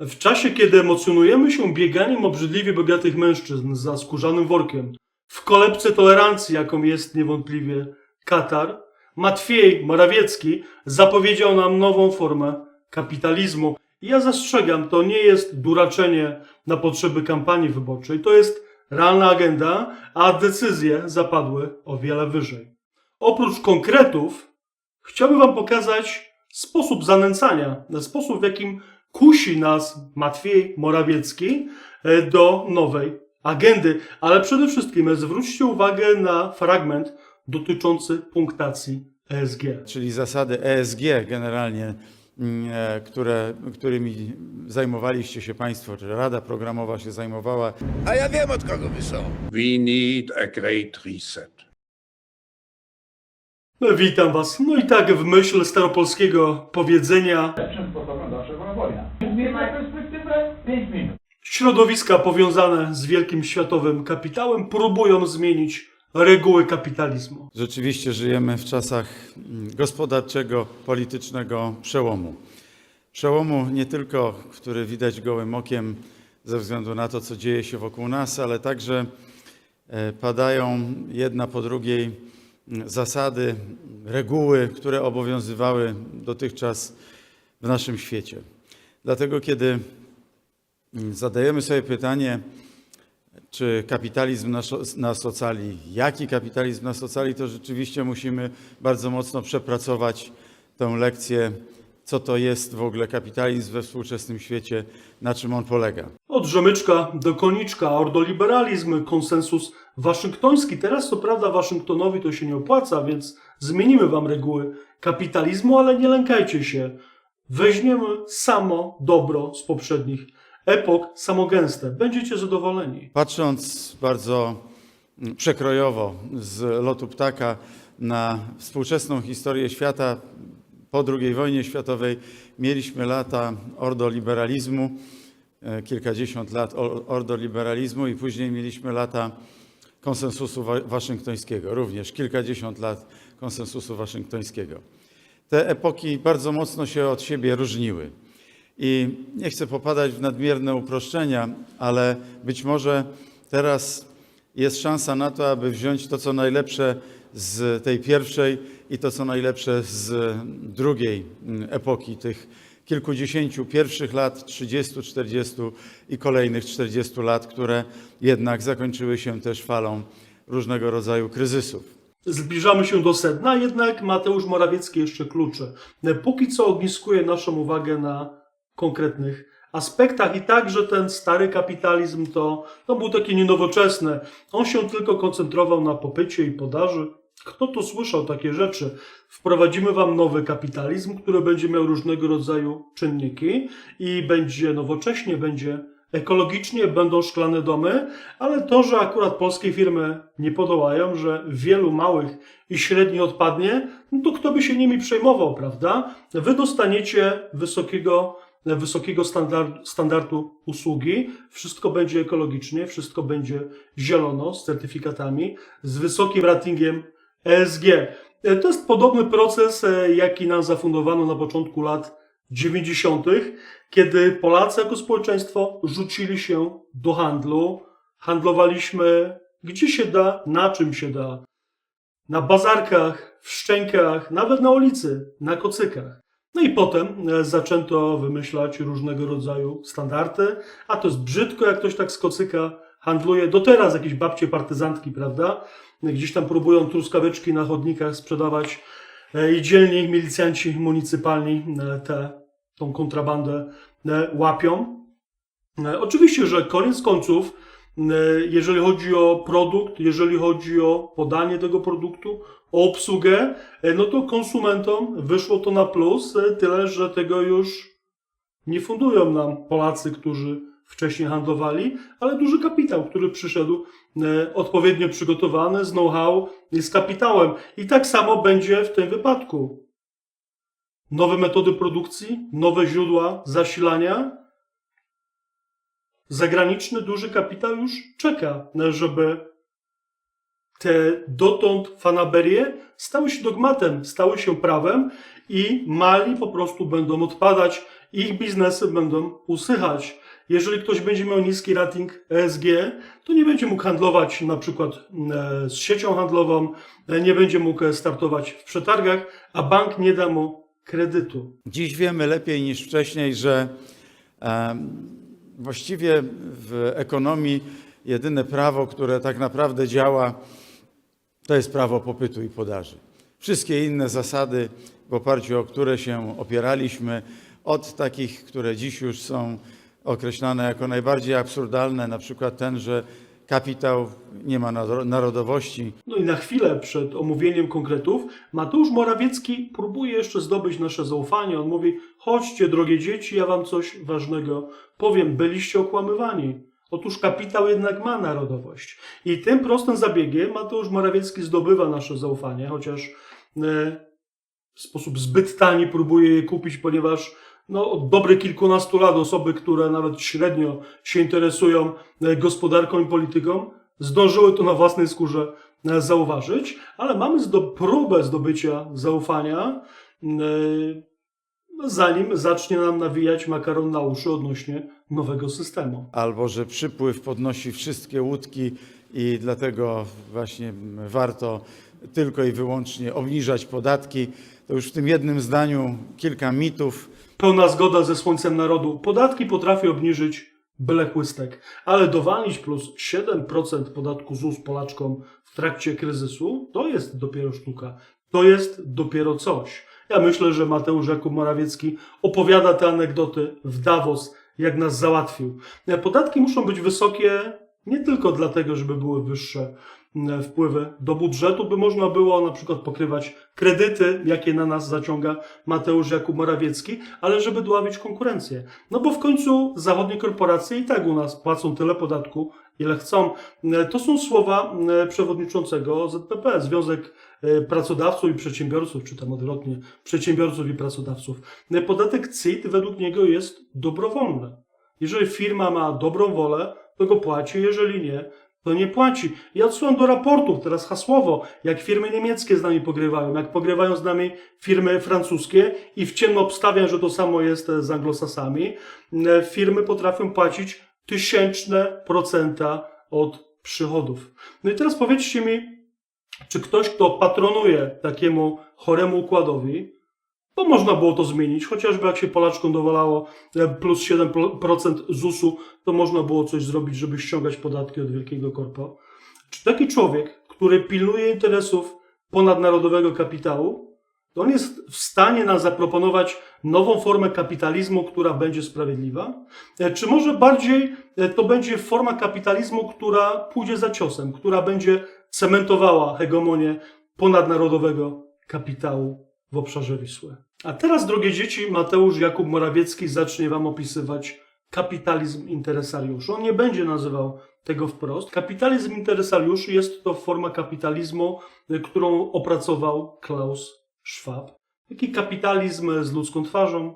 W czasie, kiedy emocjonujemy się bieganiem obrzydliwie bogatych mężczyzn za skórzanym workiem, w kolebce tolerancji, jaką jest niewątpliwie Katar, Matwiej Morawiecki zapowiedział nam nową formę kapitalizmu. I ja zastrzegam, to nie jest duraczenie na potrzeby kampanii wyborczej, to jest realna agenda, a decyzje zapadły o wiele wyżej. Oprócz konkretów, chciałbym Wam pokazać sposób zanęcania, sposób w jakim kusi nas Matwiej Morawiecki e, do nowej agendy. Ale przede wszystkim zwróćcie uwagę na fragment dotyczący punktacji ESG. czyli zasady ESG generalnie, mm, e, które, którymi zajmowaliście się Państwo, czy Rada Programowa się zajmowała. A ja wiem od kogo wy są. We need a great reset. No, Witam Was. No i tak w myśl staropolskiego powiedzenia lepszym sposobem. Miejmy perspektywę 5 minut. środowiska powiązane z wielkim światowym kapitałem próbują zmienić reguły kapitalizmu. Rzeczywiście żyjemy w czasach mm, gospodarczego, politycznego przełomu. Przełomu nie tylko, który widać gołym okiem ze względu na to, co dzieje się wokół nas, ale także e, padają jedna po drugiej mm, zasady, reguły, które obowiązywały dotychczas w naszym świecie. Dlatego, kiedy mm, zadajemy sobie pytanie, czy kapitalizm nas, ocali, jaki kapitalizm nas ocali, to rzeczywiście musimy bardzo mocno przepracować tę lekcję, co to jest w ogóle kapitalizm we współczesnym świecie, na czym on polega. Od rzemyczka do koniczka, ordoliberalizm, konsensus waszyngtoński. Teraz co prawda Waszyngtonowi to się nie opłaca, więc zmienimy wam reguły kapitalizmu, ale nie lękajcie się. Weźmiemy samo dobro z poprzednich epok, samo gęste. Będziecie zadowoleni. Patrząc bardzo przekrojowo z lotu ptaka na współczesną historię świata po II wojnie światowej, mieliśmy lata ordoliberalizmu, e, kilkadziesiąt lat or- ordoliberalizmu i później mieliśmy lata konsensusu wa- waszyngtońskiego, również kilkadziesiąt lat konsensusu waszyngtońskiego. Te epoki bardzo mocno się od siebie różniły. I nie chcę popadać w nadmierne uproszczenia, ale być może teraz jest szansa na to, aby wziąć to, co najlepsze z tej pierwszej i to, co najlepsze z drugiej epoki, tych kilkudziesięciu pierwszych lat, 30, 40 i kolejnych 40 lat, które jednak zakończyły się też falą różnego rodzaju kryzysów. Zbliżamy się do sedna, jednak Mateusz Morawiecki jeszcze klucze. Póki co ogniskuje naszą uwagę na konkretnych aspektach i także ten stary kapitalizm to, to był taki nienowoczesny. On się tylko koncentrował na popycie i podaży. Kto tu słyszał takie rzeczy? Wprowadzimy Wam nowy kapitalizm, który będzie miał różnego rodzaju czynniki i będzie nowocześnie, będzie ekologicznie, będą szklane domy, ale to, że akurat polskie firmy nie podołają, że wielu małych i średnich odpadnie, no to kto by się nimi przejmował, prawda? Wy dostaniecie wysokiego, wysokiego standard, standardu usługi, wszystko będzie ekologicznie, wszystko będzie zielono, z certyfikatami, z wysokim ratingiem ESG. E, To jest podobny proces, e, jaki nam zafundowano na początku lat 90., kiedy Polacy jako społeczeństwo rzucili się do handlu. Handlowaliśmy gdzie się da, na czym się da. Na bazarkach, w szczękach, nawet na ulicy, na kocykach. No i potem e, zaczęto wymyślać różnego rodzaju standardy, a to jest brzydko, jak ktoś tak z kocyka handluje. Do teraz jakieś babcie partyzantki, prawda? Gdzieś tam próbują truskaweczki na chodnikach sprzedawać i dzielni milicjanci municypalni e, tę tą kontrabandę e, łapią. E, Oczywiście, że koniec końców, e, jeżeli chodzi o produkt, jeżeli chodzi o podanie tego produktu, o obsługę, e, no to konsumentom wyszło to na plus, e, tyle że tego już nie fundują nam Polacy, którzy wcześniej handlowali, ale duży kapitał, który przyszedł e, odpowiednio przygotowany, z know-how z kapitałem. I tak samo będzie w tym wypadku. Nowe metody produkcji, nowe źródła zasilania. Zagraniczny duży kapitał już czeka, żeby te dotąd fanaberie stały się dogmatem, stały się prawem i mali po prostu będą odpadać, ich biznesy będą usychać. Jeżeli ktoś będzie miał niski rating ESG, to nie będzie mógł handlować na przykład e, z siecią handlową, e, nie będzie mógł startować w przetargach, a bank nie da mu kredytu. Dziś wiemy lepiej niż wcześniej, że właściwie w ekonomii jedyne prawo, które tak naprawdę działa, to jest prawo popytu i podaży. Wszystkie inne zasady, w oparciu o które się opieraliśmy, od takich, które dziś już są określane jako najbardziej absurdalne, na przykład ten, że kapitał nie ma naro- narodowości, No i na chwilę przed omówieniem konkretów Mateusz Morawiecki próbuje jeszcze zdobyć nasze zaufanie. On mówi: Chodźcie, drogie dzieci, ja wam coś ważnego powiem. Byliście okłamywani. Otóż kapitał jednak ma narodowość. I tym prostym zabiegiem Mateusz Morawiecki zdobywa nasze zaufanie, chociaż e, w sposób zbyt tani próbuje je kupić, ponieważ no, od dobrych kilkunastu lat osoby, które nawet średnio się interesują e, gospodarką i polityką, zdążyły to na własnej skórze e, zauważyć, ale mamy zdo próbę zdobycia zaufania, e, no, zanim zacznie nam nawijać makaron na uszy odnośnie nowego systemu. albo że przypływ podnosi wszystkie łódki i dlatego właśnie warto tylko i wyłącznie obniżać podatki. To już w tym jednym zdaniu kilka mitów. Pełna zgoda ze Słońcem Narodu. Podatki potrafi obniżyć byle chłystek, ale dowalić plus 7% podatku ZUS Polaczkom w trakcie kryzysu, to jest dopiero sztuka. To jest dopiero coś. Ja myślę, że Mateusz Jakub Morawiecki opowiada te anegdoty w Davos, jak nas załatwił. Podatki muszą być wysokie nie tylko dlatego, żeby były wyższe wpływy do budżetu, by można było na przykład pokrywać kredyty, jakie na nas zaciąga Mateusz Jakub Morawiecki, ale żeby dławić konkurencję. No bo w końcu zachodnie korporacje i tak u nas płacą tyle podatku, ile chcą. To są słowa mm, przewodniczącego ZPP, Związek e, Pracodawców i Przedsiębiorców, czy tam odwrotnie, Przedsiębiorców i Pracodawców. Podatek CIT według niego jest dobrowolny. Jeżeli firma ma dobrą wolę, to go płaci, jeżeli nie, to nie płaci. Ja odsyłam do raportów teraz hasłowo, jak firmy niemieckie z nami pogrywają, jak pogrywają z nami firmy francuskie i w ciemno obstawiam, że to samo jest z anglosasami. E, Firmy potrafią płacić tysięczne procenta od przychodów. No i teraz powiedzcie mi, czy ktoś, kto patronuje takiemu choremu układowi, bo można było to zmienić, chociażby jak się Polaczkom dowalało plus 7% ZUS-u, to można było coś zrobić, żeby ściągać podatki od wielkiego korpo. Czy taki człowiek, który pilnuje interesów ponadnarodowego kapitału, to on jest w stanie nam zaproponować nową formę kapitalizmu, która będzie sprawiedliwa? E, Czy może bardziej e, to będzie forma kapitalizmu, która pójdzie za ciosem, która będzie cementowała hegemonię ponadnarodowego kapitału w obszarze Wisły? A teraz, drogie dzieci, Mateusz Jakub Morawiecki zacznie Wam opisywać kapitalizm interesariuszy. On nie będzie nazywał tego wprost. Kapitalizm interesariuszy jest to forma kapitalizmu, y, którą opracował Klaus Schwab. Taki kapitalizm z ludzką twarzą,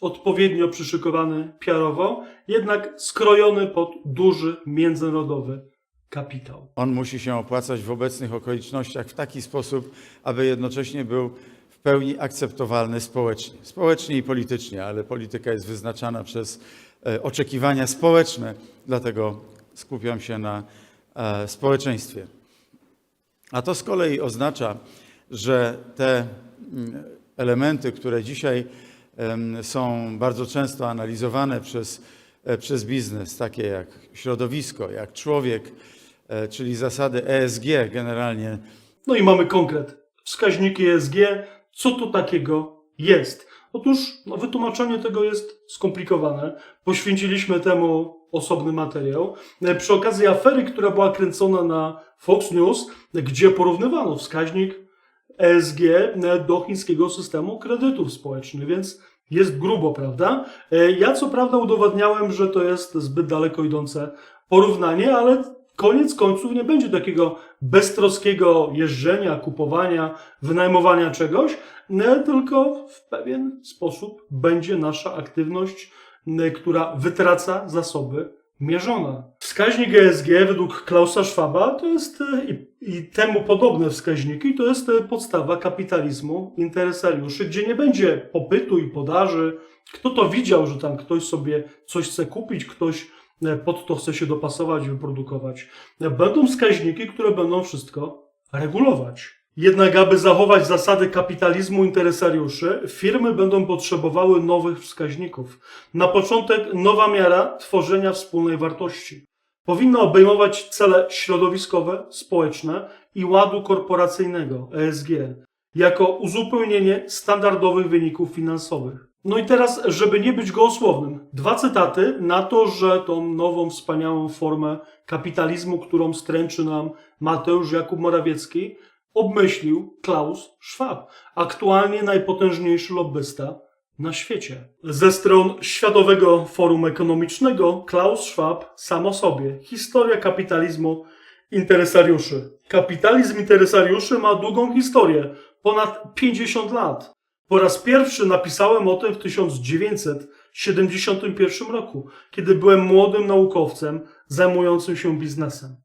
odpowiednio przyszykowany piarowo, jednak skrojony pod duży międzynarodowy kapitał. On musi się opłacać w obecnych okolicznościach w taki sposób, aby jednocześnie był pełni akceptowalny społecznie. Społecznie i politycznie, ale polityka jest wyznaczana przez e, oczekiwania społeczne, dlatego skupiam się na e, społeczeństwie. A to z kolei oznacza, że te mm, elementy, które dzisiaj są bardzo często analizowane przez, e, przez biznes, takie jak środowisko, jak człowiek, czyli zasady ESG generalnie, No i mamy konkret. Wskaźniki ESG. Co to takiego jest? Otóż no, wytłumaczenie tego jest skomplikowane. Poświęciliśmy temu osobny materiał. E, Przy okazji afery, która była kręcona na Fox News, gdzie porównywano wskaźnik ESG do chińskiego systemu kredytów społecznych, więc jest grubo, prawda? E, Ja co prawda udowadniałem, że to jest zbyt daleko idące porównanie, ale koniec końców nie będzie takiego beztroskiego jeżdżenia, kupowania, wynajmowania czegoś, nie, tylko w pewien sposób będzie nasza aktywność, która wytraca zasoby mierzona. Wskaźnik ESG według Klausa Schwaba to jest e, i, i temu podobne wskaźniki, to jest e, podstawa kapitalizmu interesariuszy, gdzie nie będzie popytu i podaży. Kto to widział, że tam ktoś sobie coś chce kupić, ktoś pod to chce się dopasować, wyprodukować. Będą wskaźniki, które będą wszystko regulować. Jednak, aby zachować zasady kapitalizmu interesariuszy, firmy będą potrzebowały nowych wskaźników. Na początek nowa miara tworzenia wspólnej wartości. Powinna obejmować cele środowiskowe, społeczne i ładu korporacyjnego ESG jako uzupełnienie standardowych wyników finansowych. No i teraz, żeby nie być gołosłownym, dwa cytaty na to, że tą nową, wspaniałą formę kapitalizmu, którą stręczy nam Mateusz Jakub Morawiecki, obmyślił Klaus Schwab, aktualnie najpotężniejszy lobbysta na świecie. Ze stron Światowego Forum Ekonomicznego Klaus Schwab sam o sobie. Historia kapitalizmu interesariuszy. Kapitalizm interesariuszy ma długą historię, ponad 50 lat. Po raz pierwszy napisałem o tym w 1971 roku, kiedy byłem młodym naukowcem zajmującym się biznesem.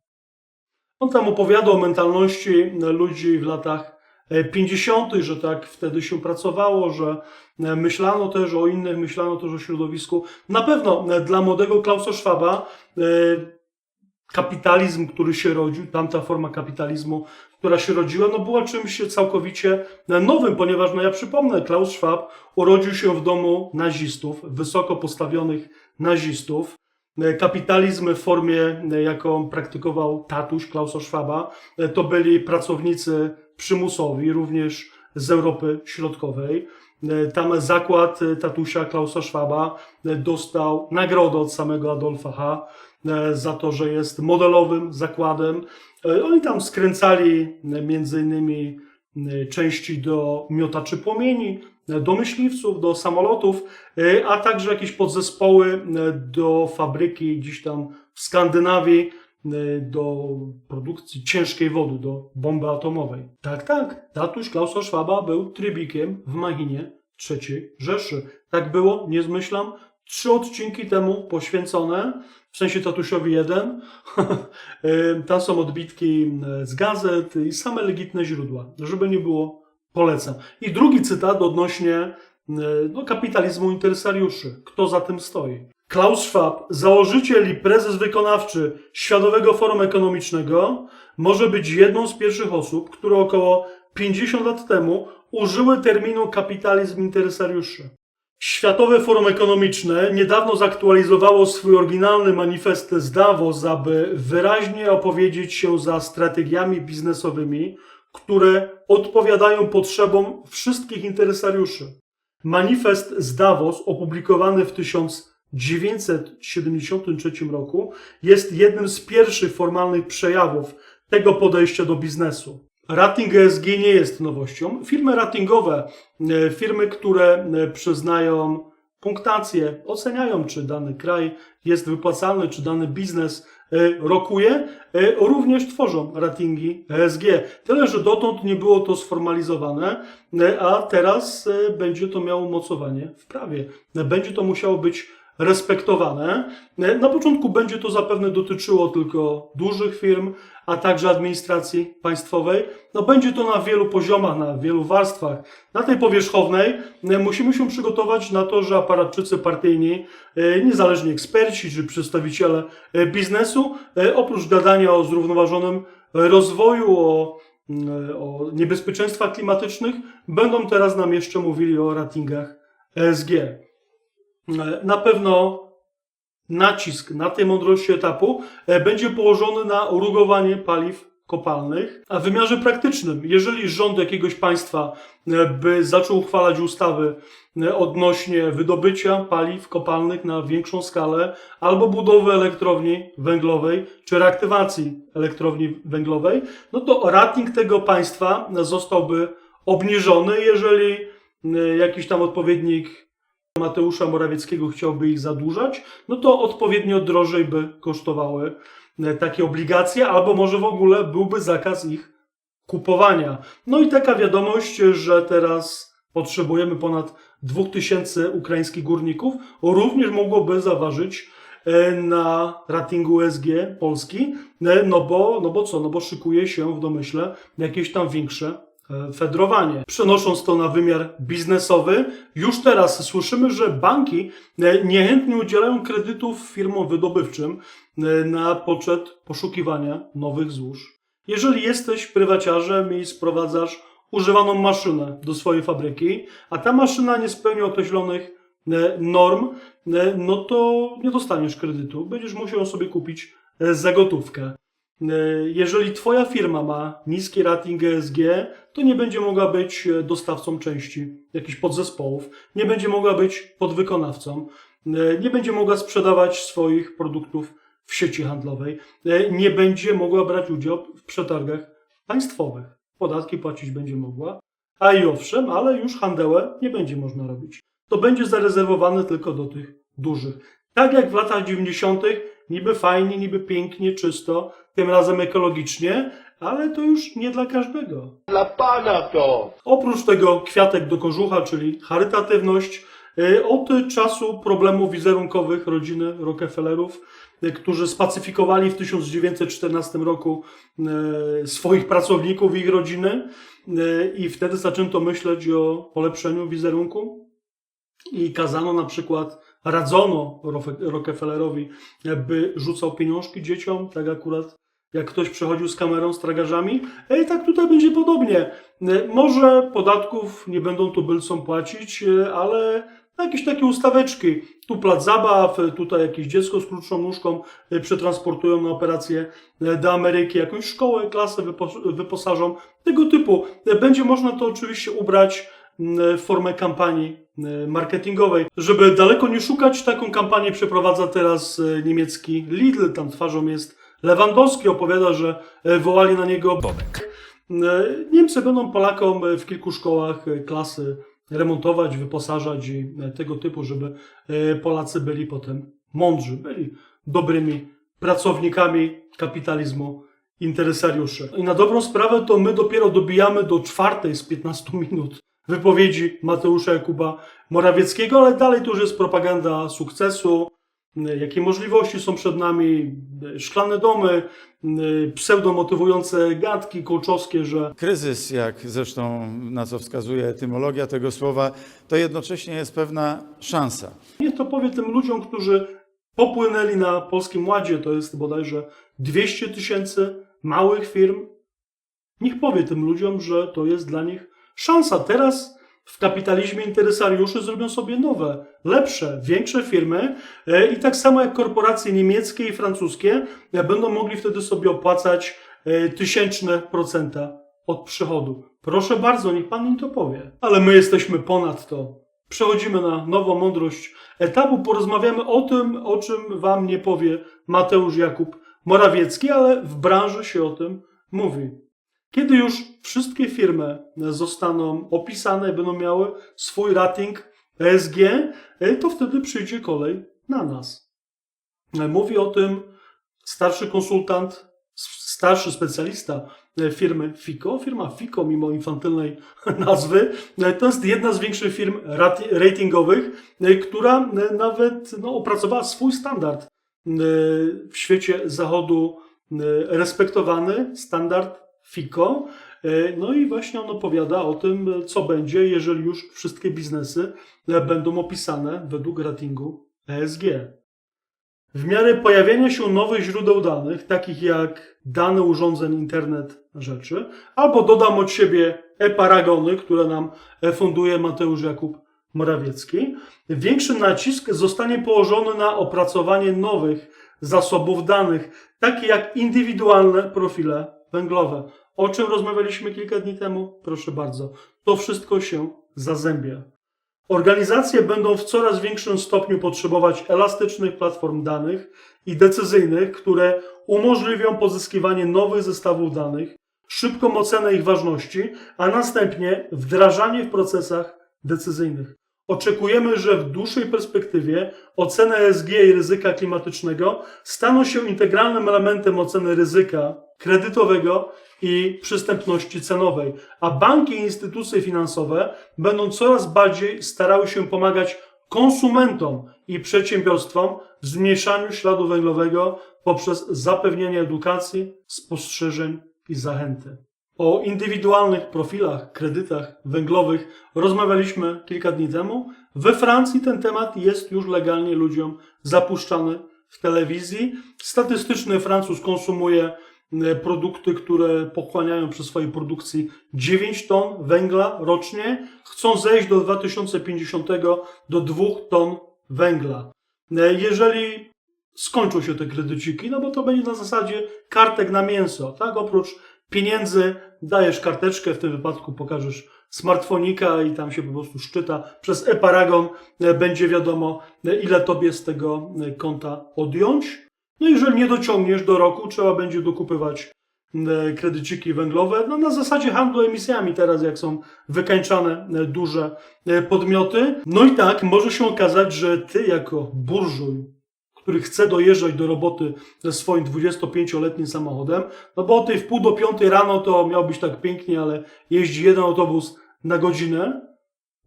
On tam opowiada o mentalności ludzi w latach e, 50., że tak wtedy się pracowało, że e, myślano też o innych, myślano też o środowisku. Na pewno e, dla młodego Klausa Schwaba e, kapitalizm, który się rodził, tamta forma kapitalizmu, która się rodziła, no była czymś całkowicie nowym, ponieważ, no ja przypomnę, Klaus Schwab urodził się w domu nazistów, wysoko postawionych nazistów. E, Kapitalizm w formie, e, jaką praktykował tatuś Klausa Schwaba, e, to byli pracownicy przymusowi, również z Europy Środkowej. E, Tam zakład e, tatusia Klausa Schwaba e, dostał nagrodę od samego Adolfa H. e, za to, że jest modelowym zakładem. E, Oni tam skręcali e, między innymi części do miotaczy płomieni, do myśliwców, do samolotów, a także jakieś podzespoły do fabryki gdzieś tam w Skandynawii, do produkcji ciężkiej wody, do bomby atomowej. Tak, tak, tatuś Klausa Schwaba był trybikiem w Machinie III Rzeszy. Tak było, nie zmyślam. Trzy odcinki temu poświęcone, w sensie tatusiowi jeden. Tam są odbitki z gazet i same legitne źródła, żeby nie było, polecam. I drugi cytat odnośnie no, kapitalizmu interesariuszy. Kto za tym stoi? Klaus Schwab, założyciel i prezes wykonawczy Światowego Forum Ekonomicznego, może być jedną z pierwszych osób, które około 50 lat temu użyły terminu kapitalizm interesariuszy. Światowe Forum Ekonomiczne niedawno zaktualizowało swój oryginalny manifest z Davos, aby wyraźnie opowiedzieć się za strategiami biznesowymi, które odpowiadają potrzebom wszystkich interesariuszy. Manifest z Davos, opublikowany w 1973 roku, jest jednym z pierwszych formalnych przejawów tego podejścia do biznesu. Rating ESG nie jest nowością. Firmy ratingowe, e, firmy, które e, przyznają punktację, oceniają, czy dany kraj jest wypłacalny, czy dany biznes e, rokuje, również tworzą ratingi ESG. Tyle, że dotąd nie było to sformalizowane, a teraz będzie to miało mocowanie w prawie. Będzie to musiało być respektowane. E, Na początku będzie to zapewne dotyczyło tylko dużych firm, a także administracji państwowej. No będzie to na wielu poziomach, na wielu warstwach. Na tej powierzchownej e, musimy się przygotować na to, że aparatczycy partyjni, e, niezależni eksperci czy przedstawiciele biznesu, oprócz gadania o zrównoważonym rozwoju, o, mm, o niebezpieczeństwach klimatycznych, będą teraz nam jeszcze mówili o ratingach ESG. E, Na pewno nacisk na tej mądrości etapu e, będzie położony na rugowanie paliw kopalnych. A w wymiarze praktycznym, jeżeli rząd jakiegoś państwa e, by zaczął uchwalać ustawy odnośnie wydobycia paliw kopalnych na większą skalę, albo budowy elektrowni węglowej, czy reaktywacji elektrowni węglowej, no to rating tego państwa zostałby obniżony, jeżeli jakiś tam odpowiednik Mateusza Morawieckiego chciałby ich zadłużać, no to odpowiednio drożej by kosztowały e, takie obligacje, albo może w ogóle byłby zakaz ich kupowania. No i taka wiadomość, że teraz potrzebujemy ponad 2000 ukraińskich górników, również mogłoby zaważyć e, na ratingu ESG Polski, e, no bo, no bo co, no bo szykuje się w domyśle jakieś tam większe e, fedrowanie. Przenosząc to na wymiar biznesowy, już teraz słyszymy, że banki e, niechętnie udzielają kredytów firmom wydobywczym e, na poczet poszukiwania nowych złóż. Jeżeli jesteś prywaciarzem i sprowadzasz używaną maszynę do swojej fabryki, a ta maszyna nie spełnia określonych e, norm, e, no to nie dostaniesz kredytu. Będziesz musiał sobie kupić e, za gotówkę. E, Jeżeli Twoja firma ma niski rating ESG, to nie będzie mogła być e, dostawcą części jakichś podzespołów, nie będzie mogła być podwykonawcą, e, nie będzie mogła sprzedawać swoich produktów w sieci handlowej, e, nie będzie mogła brać udziału w przetargach państwowych. Podatki płacić będzie mogła, a i owszem, ale już handełę nie będzie można robić. To będzie zarezerwowane tylko do tych dużych. Tak jak w latach 90., niby fajnie, niby pięknie, czysto, tym razem ekologicznie, ale to już nie dla każdego. Dla pana to! Oprócz tego kwiatek do kożucha, czyli charytatywność, y, od czasu problemów wizerunkowych rodziny Rockefellerów, y, którzy spacyfikowali w 1914 roku y, swoich pracowników i ich rodziny i wtedy zaczęto myśleć o polepszeniu wizerunku i kazano na przykład, radzono Rockefellerowi, by rzucał pieniążki dzieciom, tak akurat jak ktoś przechodził z kamerą, z tragarzami. I tak tutaj będzie podobnie. E, Może podatków nie będą tubylcom płacić, e, ale jakieś takie ustaweczki. Tu plac zabaw, e, tutaj jakieś dziecko z krótszą nóżką przetransportują na operację do Ameryki, jakąś szkołę, klasę wypos- wyposażą. Tego typu. Będzie można to oczywiście ubrać w formę kampanii marketingowej. Żeby daleko nie szukać, taką kampanię przeprowadza teraz niemiecki Lidl. Tam twarzą jest Lewandowski. Opowiada, że e, wołali na niego Bobek. E, Niemcy będą Polakom w kilku szkołach e, klasy remontować, wyposażać i tego typu, żeby Polacy byli potem mądrzy, byli dobrymi pracownikami kapitalizmu, interesariuszy. I na dobrą sprawę to my dopiero dobijamy do czwartej z 15 minut wypowiedzi Mateusza Jakuba Morawieckiego, ale dalej to już jest propaganda sukcesu, jakie możliwości są przed nami, e, szklane domy, e, pseudomotywujące gadki kołczowskie, że Kryzys, jak zresztą na co wskazuje etymologia tego słowa, to jednocześnie jest pewna szansa. Niech to powie tym ludziom, którzy popłynęli na Polskim Ładzie, to jest bodajże 200 tysięcy małych firm. Niech powie tym ludziom, że to jest dla nich szansa. Teraz w kapitalizmie interesariusze zrobią sobie nowe, lepsze, większe firmy e, i tak samo jak korporacje niemieckie i francuskie e, będą mogli wtedy sobie opłacać e, tysięczne procenta od przychodu. Proszę bardzo, niech pan im to powie. Ale my jesteśmy ponad to. Przechodzimy na nową mądrość etapu. Porozmawiamy o tym, o czym wam nie powie Mateusz Jakub Morawiecki, ale w branży się o tym mówi. Kiedy już wszystkie firmy zostaną opisane będą miały swój rating ESG, e, to wtedy przyjdzie kolej na nas. E, Mówi o tym starszy konsultant, starszy specjalista e, firmy FICO. Firma FICO, mimo infantylnej nazwy, to jest jedna z większych firm rat- ratingowych, która nawet no, opracowała swój standard w świecie zachodu respektowany, standard FICO. E, No i właśnie on opowiada o tym, co będzie, jeżeli już wszystkie biznesy e, będą opisane według ratingu ESG. W miarę pojawienia się nowych źródeł danych, takich jak dane urządzeń Internet Rzeczy, albo dodam od siebie e-paragony, które nam e, funduje Mateusz Jakub Morawiecki, większy nacisk zostanie położony na opracowanie nowych zasobów danych, takie jak indywidualne profile węglowe. O czym rozmawialiśmy kilka dni temu? Proszę bardzo. To wszystko się zazębia. Organizacje będą w coraz większym stopniu potrzebować elastycznych platform danych i decyzyjnych, które umożliwią pozyskiwanie nowych zestawów danych, szybką ocenę ich ważności, a następnie wdrażanie w procesach decyzyjnych. Oczekujemy, że w dłuższej perspektywie oceny ESG i ryzyka klimatycznego staną się integralnym elementem oceny ryzyka kredytowego i przystępności cenowej, a banki i instytucje finansowe będą coraz bardziej starały się pomagać konsumentom i przedsiębiorstwom w zmniejszaniu śladu węglowego poprzez zapewnienie edukacji, spostrzeżeń i zachęty. O indywidualnych profilach, kredytach węglowych rozmawialiśmy kilka dni temu. We Francji ten temat jest już legalnie ludziom zapuszczany w telewizji. Statystyczny Francuz konsumuje e, produkty, które pochłaniają przy swojej produkcji 9 ton węgla rocznie. Chcą zejść do 2050 do 2 ton węgla. E, Jeżeli skończą się te kredyciki, no bo to będzie na zasadzie kartek na mięso, tak? Oprócz pieniędzy dajesz karteczkę, w tym wypadku pokażesz smartfonika i tam się po prostu szczyta. Przez e-paragon e, będzie wiadomo, e, ile tobie z tego e, konta odjąć. No jeżeli nie dociągniesz do roku, trzeba będzie dokupywać kredyciki węglowe, no na zasadzie handlu emisjami teraz, jak są wykańczane duże podmioty. No i tak, może się okazać, że ty jako burżuj, który chce dojeżdżać do roboty ze swoim 25-letnim samochodem, no bo o tej w pół do piątej rano to miał być tak pięknie, ale jeździ jeden autobus na godzinę,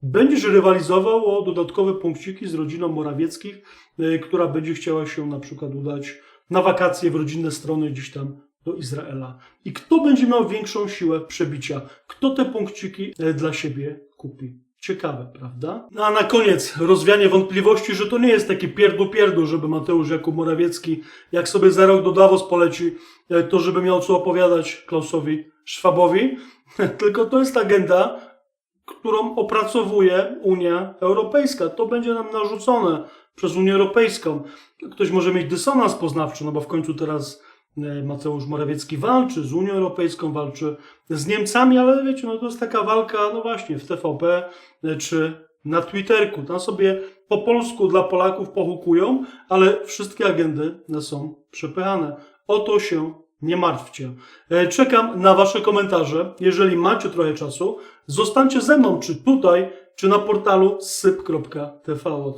będziesz rywalizował o dodatkowe punkciki z rodziną Morawieckich, y, która będzie chciała się na przykład udać na wakacje w rodzinne strony gdzieś tam do Izraela. I kto będzie miał większą siłę przebicia? Kto te punkciki y, dla siebie kupi? Ciekawe, prawda? No a na koniec rozwianie wątpliwości, że to nie jest taki pierdu-pierdu, żeby Mateusz Jakub Morawiecki, jak sobie za rok do Davos poleci, y, to żeby miał co opowiadać Klausowi Szwabowi, tylko to jest agenda, którą opracowuje Unia Europejska. To będzie nam narzucone przez Unię Europejską. Ktoś może mieć dysonans poznawczy, no bo w końcu teraz e, Mateusz Morawiecki walczy z Unią Europejską, walczy z Niemcami, ale wiecie, no to jest taka walka, no właśnie, w TVP e, czy na Twitterku. Tam sobie po polsku dla Polaków pohukują, ale wszystkie agendy są przepychane. O to się nie martwcie. E, Czekam na Wasze komentarze. Jeżeli macie trochę czasu, zostańcie ze mną, czy tutaj, czy na portalu syp.tv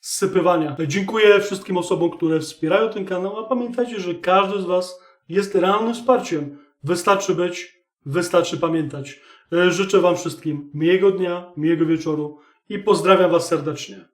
sypywania. Dziękuję wszystkim osobom, które wspierają ten kanał, a pamiętajcie, że każdy z Was jest realnym wsparciem. Wystarczy być, wystarczy pamiętać. E, Życzę Wam wszystkim miłego dnia, miłego wieczoru i pozdrawiam Was serdecznie.